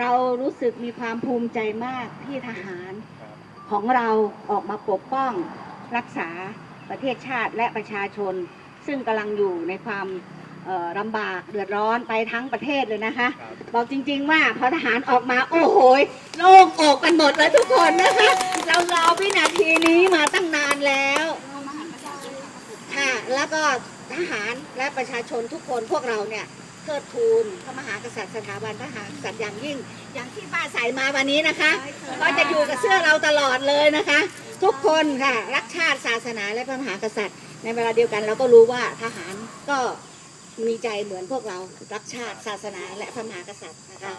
เรารู้สึกมีความภูมิใจมากที่ทหารครับของเราออกมาปกป้องรักษาประเทศชาติและประชาชน ซึ่งกำลังอยู่ในความเอ่อลำบากเดือดร้อนไปทั้งประเทศเลยนะคะครับบอกจริง ๆ ว่าพอทหารออกมาโอ้โหยโล่งอกกันหมดเลยทุกคนนะคะ เรารอวินาทีนี้มาตั้งนานแล้วค่ะแล้วก็ทหารและประชาชนทุกคนพวกเราเนี่ย เทิดทูนพระมหากษัตริย์สถาบันพระมหากษัตริย์อย่างยิ่ง อย่างที่ป้าใส่มาวันนี้นะคะ ก็จะอยู่กับเสื้อเราตลอดเลยนะคะ ทุกคนค่ะรักชาติศาสนาและพระมหากษัตริย์ ในเวลาเดียวกันเราก็รู้ว่าทหารก็มีใจเหมือนพวกเรารักชาติศาสนาและพระมหากษัตริย์นะคะ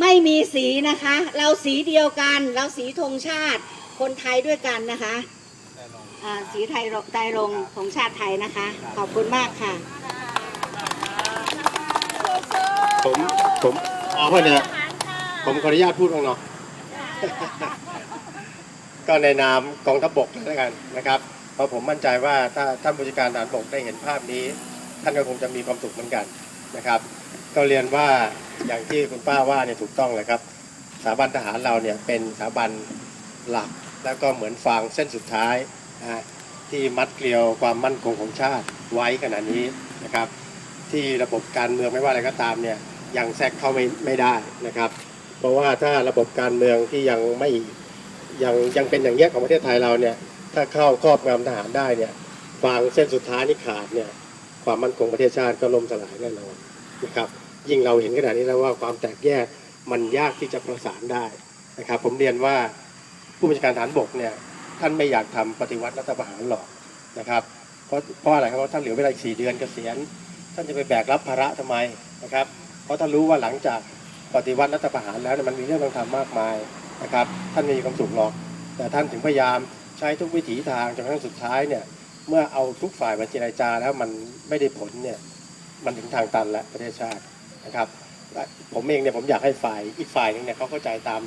ไม่มีสีนะคะ เราสีเดียวกัน เราสีธงชาติ คนไทยด้วยกันนะคะอ่าสีไทยไตรรงค์ของชาติไทยนะคะ ขอบคุณมากค่ะ ผมผมอ๋อเพื่อนเนี่ยผมขออนุญาตพูดบ้างเนาะก็ในนามกองทัพบกแล้วกันนะครับ เพราะผมมั่นใจว่าถ้าท่านผู้จัดการฐานบกได้เห็นภาพนี้ ท่านก็คงจะมีความสุขเหมือนกันนะครับ ก็เรียนว่าอย่างที่คุณป้าว่าเนี่ยถูกต้องเลยครับสถาบันทหารเราเนี่ยเป็นสถาบันหลักแล้วก็เหมือนฟางเส้นสุดท้ายนะที่มัดเกลียวความมั่นคงของชาติไว้ขณะนี้นะครับ ที่ระบบการเมืองไม่ว่าอะไรก็ตามเนี่ย ยังแทรกเข้าไม่ไม่ได้นะครับ เพราะว่าถ้าระบบการเมืองที่ยังไม่ยังยังเป็นอย่างเงี้ยของประเทศไทยเราเนี่ยถ้าเข้าครอบงำทหารได้เนี่ยฟางเส้นสุดท้ายนี่ขาดเนี่ยความมั่นคงประเทศชาติก็ล่มสลายแน่นอนนะครับยิ่งเราเห็นขนาดนี้แล้วว่าความแตกแยกมันยากที่จะประสานได้นะครับ ผมเรียนว่าผู้บัญชาการฐานบกเนี่ยท่านไม่อยากทำปฏิวัติรัฐประหารหรอกนะครับเพราะเพราะอะไรครับเพราะท่านเหลือเวลาอีกสี่เดือนเกษียณท่านจะไปแบกรับภาระทำไมนะครับ ราะท่านรู้ว่าหลังจากปฏิวัติรัฐประหารแล้วเนี่ยมันมีเรื่องต้องทำมากมายนะครับ ท่านไม่มีความสุขหรอก แต่ท่านถึงพยายามใช้ทุกวิถีทางจนกระทั่งสุดท้ายเนี่ยเมื่อเอาทุกฝ่ายมาเจรจาแล้วมันไม่ได้ผลเนี่ยมันถึงทางตันแล้วประเทศชาตินะครับและผมเองเนี่ยผมอยากให้ฝ่ายอีกฝ่ายหนึงเนี่ยเขาเข้าใจตาม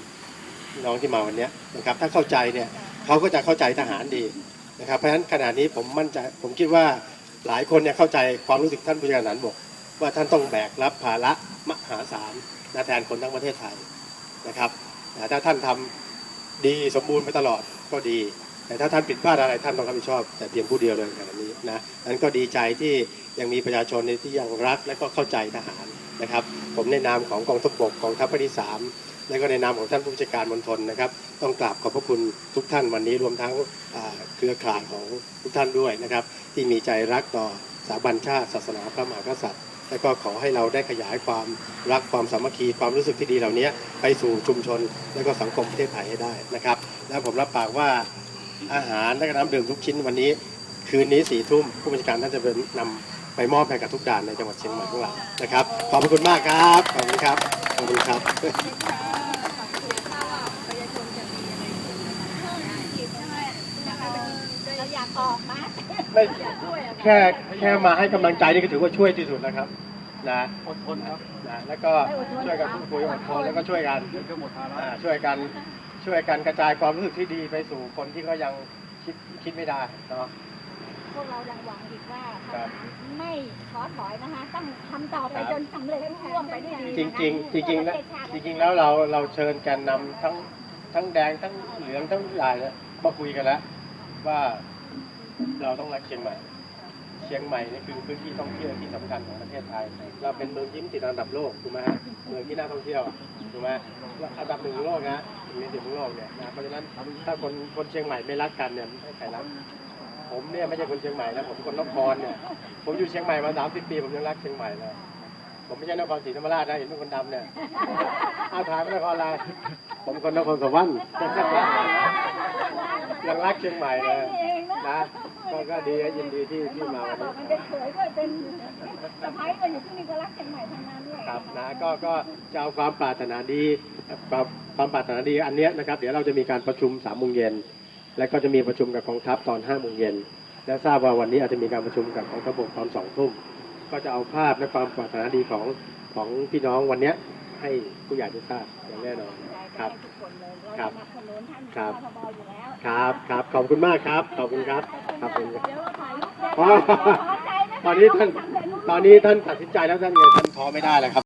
น้องที่มาวันนี้นะครับถ้าเข้าใจเนี่ยเขาก็จะเข้าใจทหารดีนะครับเพราะฉะนั้นขณะนี้ผมมั่นใจผมคิดว่าหลายคนเนี่ยเข้าใจความรู้สึกท่านผู้การทหารบก ว่าท่านต้องแบกรับภาระมหาศาลนะแทนคนทั้งประเทศไทยนะครับแต่ถ้าท่านทำดีสมบูรณ์ไปตลอดก็ดี แต่ถ้าท่านผิดพลาดอะไรท่านต้องรับผิดชอบ แต่เพียงผู้เดียวเลยขณะนี้นะนั้นก็ดีใจที่ยังมีประชาชนที่ยังรักและก็เข้าใจทหารนะครับ ผมในนามของกองทัพบกกองทัพภาคที่สามและก็ในนามของท่านผู้จัดการมณฑลนะครับ ต้องกราบขอบพระคุณทุกท่านวันนี้รวมทั้งเครือข่ายของทุกท่านด้วยนะครับ ที่มีใจรักต่อสถาบันชาติศาสนาพระมหากษัตริย์ และก็ขอให้เราได้ขยายความรักความสามัคคีความรู้สึกที่ดีเหล่านี้ไปสู่ชุมชน และก็สังคมประเทศไทยให้ได้นะครับ และผมรับปากว่าอาหารและน้ำดื่มทุกชิ้นวันนี้ คืนนี้สี่ทุ่มผู้บัญชาการท่านจะเป็นนำไปมอบให้กับทุกด่านในจังหวัดเชียงใหม่ของเรานะครับ ขอบคุณมากครับ ขอบคุณครับ ขอบคุณครับ เราอยากออกมาไม่แค่แค่มาให้กำลังใจนี่ก็ถือว่าช่วยที่สุดแล้วครับนะอดทนครับนะแล้วก็ช่วยกันพูดคุยอดทนแล้วก็ช่วยกันอ่าช่วยกันช่วยกันกระจายความรู้สึกที่ดีไปสู่คนที่เขายังคิดคิดไม่ได้เนาะ พวกเรายังหวังอีกว่าครับไม่ท้อถอยนะคะต้องทำต่อไปจนสำเร็จร่วมไปด้วยดีจริงจริงๆจริงๆแล้วจริงๆแล้วเราเราเชิญแกนนำทั้งทั้งแดงทั้งเหลืองทั้งลายเนี่ยมาคุยกันแล้ว ว่า เราต้องรักเชียงใหม่ เชียงใหม่นี่คือพื้นที่ท่องเที่ยวที่สำคัญของประเทศไทย เราเป็นเมืองยิ้มติดอันดับโลกถูกไหมฮะเมืองที่น่าท่องเที่ยวถูกไหมอันดับหนึ่งของโลกนะหนึ่งสิบของโลกเนี่ยนะเพราะฉะนั้นถ้าคนคนเชียงใหม่ไม่รักกันเนี่ยไม่ใครรักผมเนี่ยไม่ใช่คนเชียงใหม่นะผมคนนครเนี่ยผมอยู่เชียงใหม่มาสามสิบปีผมยังรักเชียงใหม่เลยผมไม่ใช่นครศรีธรรมราชนะเห็นเป็นคนดำเนี่ยอาถามว่านครอะไรผมคนนครสวรรค์ ยังรักเชียงใหม่เลยนะก็ก็ดียินดีที่ที่มาวันมันนี้เป็นเขยด้วยเป็นสะพ้ายก็อยู่ที่นี่ก็รักเชียงใหม่ทั้งนั้นด้วยครับนะก็ก็จะเอาความปรารถนาดีความความปรารถนาดีอันเนี้ยนะครับ เดี๋ยวเราจะมีการประชุมสามโมงเย็นและก็จะมีประชุมกับกองทัพตอนห้าโมงเย็นและทราบว่าวันนี้อาจจะมีการประชุมกับกองทัพบกตอนสองทุ่มก็จะเอาภาพและความปรารถนาดีของของพี่น้องวันเนี้ยให้ผู้ใหญ่ได้ทราบอย่างแน่นอนครับทุกคนเลยครัเราบส นับสนุนท่านครับ พบอยู่แล้วครับครับขอบคุณมากครับ ขอบคุณครับครับผมเดี๋ยวเราถ่ายรูปอ๋อตอนนี้ท่าน ตอนนี้ท่านตัดสินใจแล้วท่านเนี่ยท่านท้อไม่ได้แล้วครับ